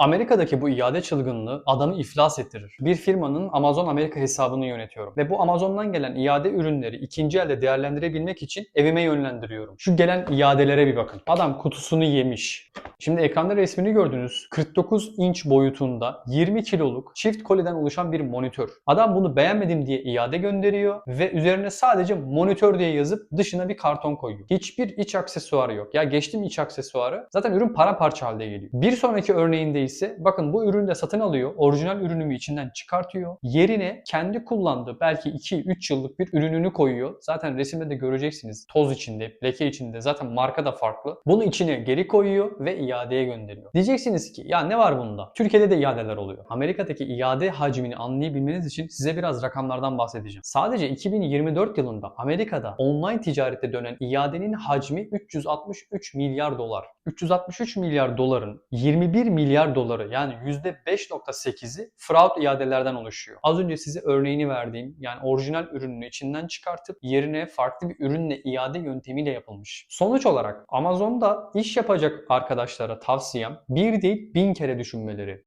Amerika'daki bu iade çılgınlığı adamı iflas ettirir. Bir firmanın Amazon Amerika hesabını yönetiyorum ve bu Amazon'dan gelen iade ürünleri ikinci elde değerlendirebilmek için evime yönlendiriyorum. Şu gelen iadelere bir bakın. Adam kutusunu yemiş. Şimdi ekranda resmini gördünüz. 49 inç boyutunda 20 kiloluk çift koliden oluşan bir monitör. Adam bunu beğenmedim diye iade gönderiyor ve üzerine sadece monitör diye yazıp dışına bir karton koyuyor. Hiçbir iç aksesuarı yok. Ya geçtim iç aksesuarı. Zaten ürün paramparça halde geliyor. Bir sonraki örneğinde ise bakın bu ürünü de satın alıyor. Orijinal ürünümü içinden çıkartıyor. Yerine kendi kullandığı belki 2-3 yıllık bir ürününü koyuyor. Zaten resimde de göreceksiniz. Toz içinde, leke içinde. Zaten marka da farklı. Bunu içine geri koyuyor ve iadeye gönderiyor. Diyeceksiniz ki ya ne var bunda? Türkiye'de de iadeler oluyor. Amerika'daki iade hacmini anlayabilmeniz için size biraz rakamlardan bahsedeceğim. Sadece 2024 yılında Amerika'da online ticarette dönen iadenin hacmi 363 milyar dolar. 363 milyar doların 21 milyar doları yani %5.8'i fraud iadelerden oluşuyor. Az önce size örneğini verdiğim yani orijinal ürününü içinden çıkartıp yerine farklı bir ürünle iade yöntemiyle yapılmış. Sonuç olarak Amazon'da iş yapacak arkadaşlara tavsiyem bir değil bin kere düşünmeleri.